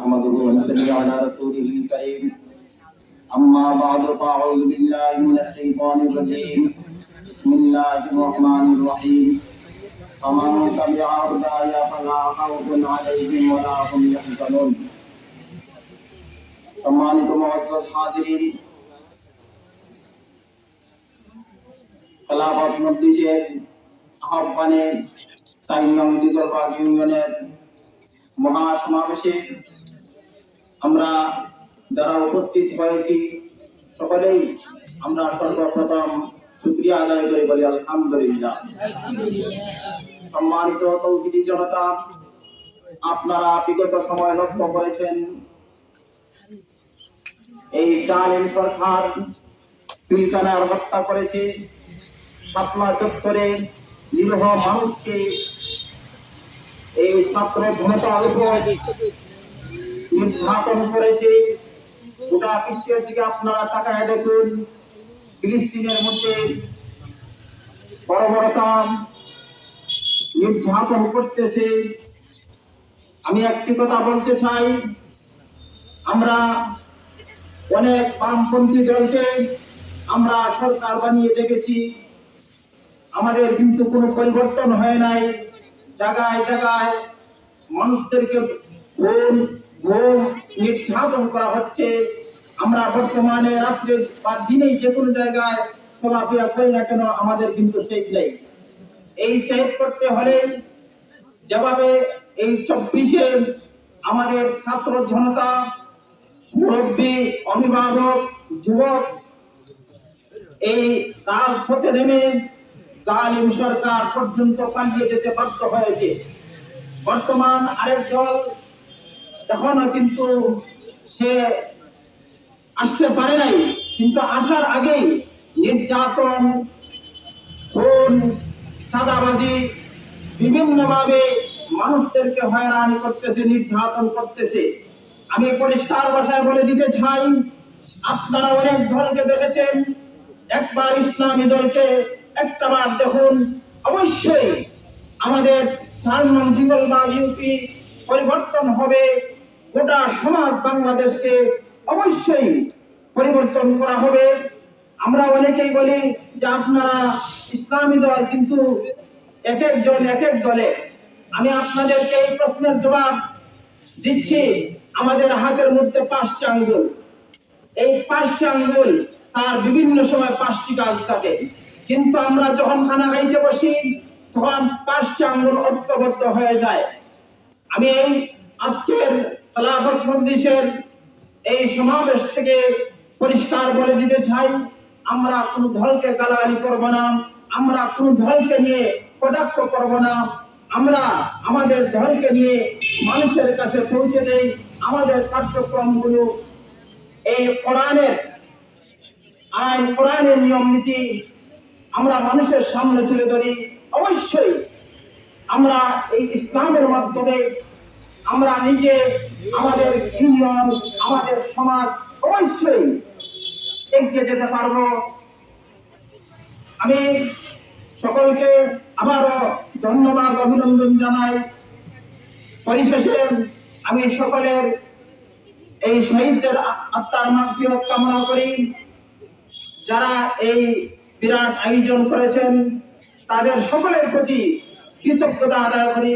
نحمده ونصلي على رسوله الكريم أما بعد فأعوذ بالله من الشيطان الرجيم بسم الله الرحمن الرحيم فمن تبع هداي فلا خوف عليهم ولا هم يحزنون সম্মানিত মহাজ হাজিরিন খেলাফত মজলিসের আহ্বানে চার নং দিগলবাগ ইউনিয়নের মহাসমাবেশে আমরা যারা উপস্থিত হয়েছি, সকলেই আমরা সর্বপ্রথম শুক্রিয়া আদায় করে বলি, আলহামদুলিল্লাহ। সম্মানিত তৌহিদি জনতা, আপনারা বিগত সময় লক্ষ্য করেছেন, এই জালিম সরকার পিলকানার হত্যা করেছে, শাপলা চত্বরে নিরহ মানুষকে এই ছাত্র জনতার উপর করেছে দিকে আপনারা তাকায় দেখুন। মধ্যে করতেছে। আমি একটি কথা বলতে চাই, আমরা অনেক বামপন্থী দলকে আমরা সরকার বানিয়ে দেখেছি। আমাদের কিন্তু কোনো পরিবর্তন হয় নাই। জায়গায় জায়গায় মানুষদেরকে ঘুম নির্যাতন করা হচ্ছে। আমরা বর্তমানে রাত্রে বা দিনেই যে কোনো জায়গায় চলাফেরা করি না কেন, আমাদের কিন্তু সেফ নেই। এই সেফ করতে হলে যেভাবে এই চব্বিশে আমাদের ছাত্র জনতা, মুরব্বী, অভিভাবক, যুবক এই রাজপথে নেমে জালিম সরকার পর্যন্ত পালিয়ে যেতে বাধ্য হয়েছে। বর্তমান আরেক দল এখনও কিন্তু সে আসতে পারে নাই। কিন্তু আসার আগেই নির্যাতন, খুন, চাঁদাবাজি বিভিন্নভাবে মানুষদেরকে হয়রানি করতেছে, নির্যাতন করতেছে। আমি পরিষ্কার ভাষায় বলে দিতে চাই, আপনারা অনেক দলকে দেখেছেন, একবার ইসলামী দলকে, একটা বার দেখুন, অবশ্যই আমাদের চার নং জিগলবাগ, ইউপি পরিবর্তন হবে। গোটা সমাজ বাংলাদেশকে অবশ্যই পরিবর্তন করা হবে। আমরা অনেকেই বলি যে আপনারা ইসলামী দল, কিন্তু এক একজন এক এক দলে। আমি আপনাদেরকে এই প্রশ্নের জবাব দিচ্ছি আমাদের হাতের মধ্যে পাঁচটি আঙ্গুল। এই পাঁচটি আঙ্গুল তার বিভিন্ন সময় পাঁচটি কাজ থাকে। কিন্তু আমরা যখন খানা খাইতে বসি, তখন পাঁচটি আঙ্গুল ঐক্যবদ্ধ হয়ে যায়। আমি এই আজকের খেলাফত মন্দিসের এই সমাবেশ থেকে পরিষ্কার বলে দিতে চাই, আমরা কোনো দলকে গালাগালি করব না, আমরা কোনো দলকে নিয়ে কটাক্ষ করব না, আমরা আমাদের দলকে নিয়ে মানুষের কাছে পৌঁছে দেই, আমাদের কার্যক্রমগুলো এই কোরআনের আইন, কোরআনের নিয়ম, নীতি আমরা মানুষের সামনে তুলে ধরি। অবশ্যই আমরা এই ইসলামের মাধ্যমে আমরা নিজে, আমাদের ইউনিয়ন, আমাদের সমাজ অবশ্যই এগিয়ে যেতে পারব। আমি সকলকে আবারও ধন্যবাদ, অভিনন্দন জানাই। পরিশেষে আমি সকলের এই শহীদদের আত্মার মাফিয়ত কামনা করি। যারা এই বিরাট আয়োজন করেছেন, তাদের সকলের প্রতি কৃতজ্ঞতা আদায় করি।